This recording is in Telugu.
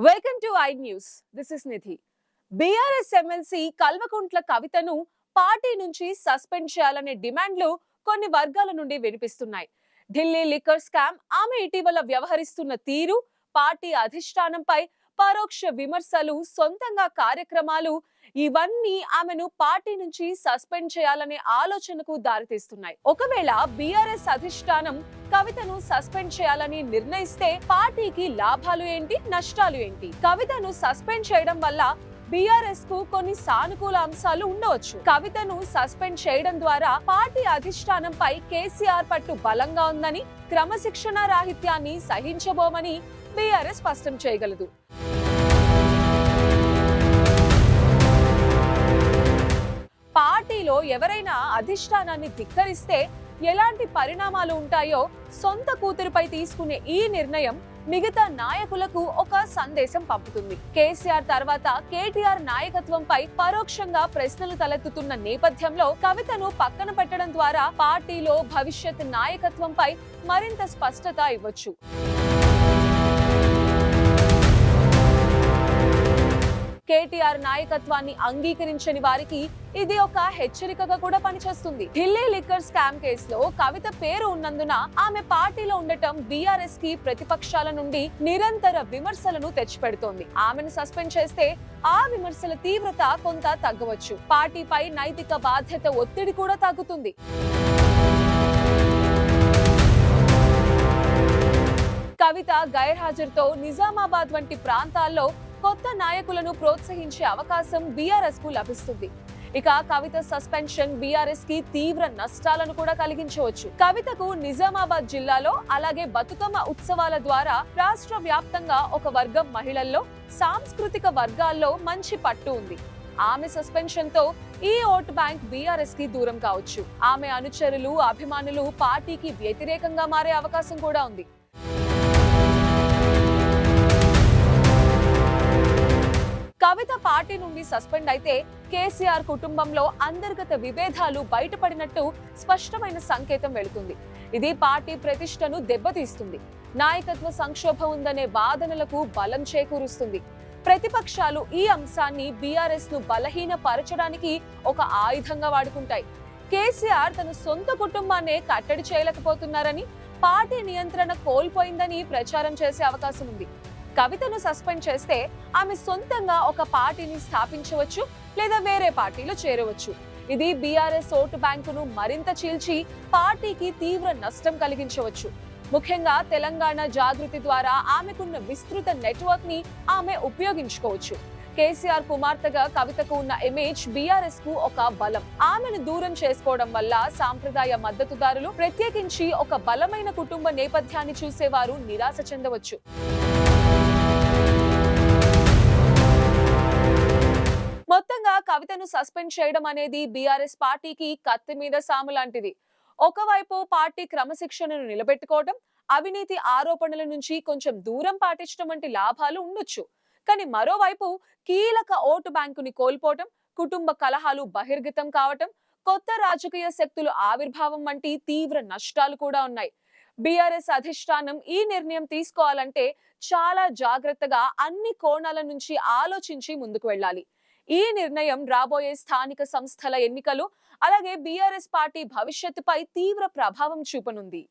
Welcome to I News this is Nidhi BRS MLC Kalvakuntla కవితను పార్టీ నుంచి సస్పెండ్ చేయాలనే డిమాండ్లు కొన్ని వర్గాల నుండి వినిపిస్తున్నాయి ఢిల్లీ లిక్కర్ స్కామ్ ఆమె ఇటీవల వ్యవహరిస్తున్న తీరు పార్టీ అధిష్టానంపై పరోక్ష విమర్శలు సొంతంగా కార్యక్రమాలు ఇవన్నీ ఆమెను పార్టీ నుంచి సస్పెండ్ చేయాలనే ఆలోచనకు దారితీస్తున్నాయి. ఒకవేళ బీఆర్ఎస్ అధిష్టానం కవితను సస్పెండ్ చేయాలని నిర్ణయిస్తే పార్టీకి లాభాలు ఏంటి నష్టాలు ఏంటి? కవితను సస్పెండ్ చేయడం వల్ల బీఆర్ఎస్కు కొన్ని సానుకూల అంశాలు ఉండవచ్చు. కవితను సస్పెండ్ చేయడం ద్వారా పార్టీ అధిష్టానంపై కేసీఆర్ పట్టు బలంగా ఉందని క్రమశిక్షణ రాహిత్యాన్ని సహించబోమని బీఆర్ఎస్ స్పష్టం చేయగలదు. పార్టీలో ఎవరైనా అధిష్టానాన్ని ధిక్కరిస్తే ఎలాంటి పరిణామాలు ఉంటాయో సొంత కూతురుపై తీసుకునే ఈ నిర్ణయం మిగతా నాయకులకు ఒక సందేశం పంపుతుంది. కేసీఆర్ తర్వాత కేటీఆర్ నాయకత్వంపై పరోక్షంగా ప్రశ్నలు తలెత్తుతున్న నేపథ్యంలో కవితను పక్కన పెట్టడం ద్వారా పార్టీలో భవిష్యత్ నాయకత్వంపై మరింత స్పష్టత ఇవ్వచ్చు. కేటీఆర్ నాయకత్వాన్ని అంగీకరించని వారికి ఇది ఒక హెచ్చరికగా కూడా పనిచేస్తుంది. ఢిల్లీ లిక్కర్ స్కామ్ కేసులో కవిత పేరు ఉన్నందున ఆమె పార్టీలో ఉండటం బీఆర్ఎస్కి ప్రతిపక్షాల నుండి నిరంతర విమర్శలను తెచ్చిపెడుతోంది. ఆమెను సస్పెండ్ చేస్తే ఆ విమర్శల తీవ్రత కొంత తగ్గవచ్చు. పార్టీపై నైతిక బాధ్యత ఒత్తిడి కూడా తగ్గుతుంది. కవిత గైర్హాజరుతో నిజామాబాద్ వంటి ప్రాంతాల్లో కొత్త నాయకులను ప్రోత్సహించే అవకాశం బీఆర్ఎస్కు లభిస్తుంది. ఇక కవిత సస్పెన్షన్ బీఆర్ఎస్కి తీవ్ర నష్టాలను కూడా కలిగించవచ్చు. కవితకు నిజామాబాద్ జిల్లాలో అలాగే బతుకమ్మ ఉత్సవాల ద్వారా రాష్ట్ర వ్యాప్తంగా ఒక వర్గం మహిళల్లో సాంస్కృతిక వర్గాల్లో మంచి పట్టు ఉంది. ఆమె సస్పెన్షన్తో ఈ ఓట్ బ్యాంక్ బీఆర్ఎస్కి దూరం కావచ్చు. ఆమె అనుచరులు అభిమానులు పార్టీకి వ్యతిరేకంగా మారే అవకాశం కూడా ఉంది. కవిత పార్టీ నుండి సస్పెండ్ అయితే కేసీఆర్ కుటుంబంలో అంతర్గత విభేదాలు బయటపడినట్టు స్పష్టమైన సంకేతం వెళుతుంది. ఇది పార్టీ ప్రతిష్టను దెబ్బతీస్తుంది. నాయకత్వ సంక్షోభం ఉందనే వాదనలకు బలం చేకూరుస్తుంది. ప్రతిపక్షాలు ఈ అంశాన్ని బీఆర్ఎస్ను బలహీనపరచడానికి ఒక ఆయుధంగా వాడుకుంటాయి. కేసీఆర్ తన సొంత కుటుంబాన్నే కట్టడి చేయలేకపోతున్నారని పార్టీ నియంత్రణ కోల్పోయిందని ప్రచారం చేసే అవకాశం ఉంది. కవితను సస్పెండ్ చేస్తే ఆమె సొంతంగా ఒక పార్టీని స్థాపించవచ్చు లేదా వేరే పార్టీలో చేరవచ్చు. ఇది బీఆర్ఎస్ ఓటు బ్యాంకును మరింత చీల్చి పార్టీకి తీవ్ర నష్టం కలిగించవచ్చు. ముఖ్యంగా తెలంగాణ జాగృతి ద్వారా ఆమెకున్న విస్తృత నెట్వర్క్ని ఆమె ఉపయోగించుకోవచ్చు. కేసీఆర్ కుమార్తెగా కవితకు ఉన్న ఇమేజ్ బీఆర్ఎస్కు ఒక బలం. ఆమెను దూరం చేసుకోవడం వల్ల సాంప్రదాయ మద్దతుదారులు ప్రత్యేకించి ఒక బలమైన కుటుంబ నేపథ్యాన్ని చూసేవారు నిరాశ చెందవచ్చు. కవితను సస్పెండ్ చేయడం అనేది బీఆర్ఎస్ పార్టీకి కత్తి మీద సాము లాంటిది. ఒకవైపు పార్టీ క్రమశిక్షణను నిలబెట్టుకోవడం అవినీతి ఆరోపణల నుంచి కొంచెం దూరం పాటించడం వంటి లాభాలు ఉండొచ్చు. కానీ మరోవైపు కీలక ఓటు బ్యాంకుని కోల్పోవటం కుటుంబ కలహాలు బహిర్గతం కావటం కొత్త రాజకీయ శక్తులు ఆవిర్భావం వంటి తీవ్ర నష్టాలు కూడా ఉన్నాయి. బీఆర్ఎస్ అధిష్టానం ఈ నిర్ణయం తీసుకోవాలంటే చాలా జాగ్రత్తగా అన్ని కోణాల నుంచి ఆలోచించి ముందుకు వెళ్ళాలి. ఈ నిర్ణయం రాబోయే స్థానిక సంస్థల ఎన్నికలు అలాగే బీఆర్ఎస్ పార్టీ భవిష్యత్తుపై తీవ్ర ప్రభావం చూపనుంది.